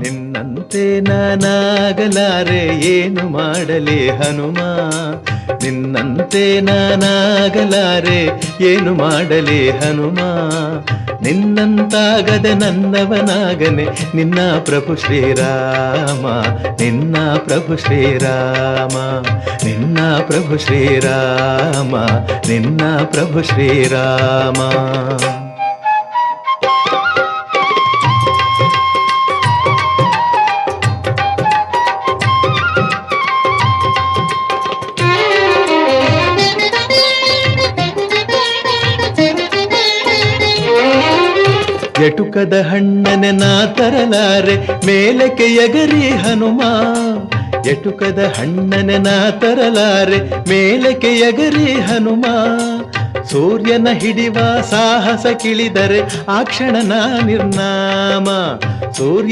ನಿನ್ನಂತೆ ನಾನಾಗಲಾರೆ, ಏನು ಮಾಡಲಿ ಹನುಮ? ನಿನ್ನಂತೆ ನಾನಾಗಲಾರೆ, ಏನು ಮಾಡಲಿ ಹನುಮ? ನಿನ್ನಂತಾಗದೆ ನನ್ನವನಾಗನೆ, ನಿನ್ನ ಪ್ರಭು ಶ್ರೀರಾಮ, ನಿನ್ನ ಪ್ರಭು ಶ್ರೀರಾಮ, ನಿನ್ನ ಪ್ರಭು ಶ್ರೀರಾಮ, ನಿನ್ನ ಪ್ರಭು ಶ್ರೀರಾಮ. ಎಟುಕದ ಹಣ್ಣನೆ ನಾ ತರಲಾರೆ ಮೇಲಕ್ಕೆ ಎಗರಿ ಹನುಮ. ಎಟುಕದ ಹಣ್ಣನೆ ನಾ ತರಲಾರೆ ಮೇಲಕ್ಕೆ ಎಗರಿ ಹನುಮ. ಸೂರ್ಯನ ಹಿಡಿವ ಸಾಹಸ ಕಿಳಿದರೆ ಆ ಕ್ಷಣ ನಾ ನಿರ್ನಾಮ. ಸೂರ್ಯ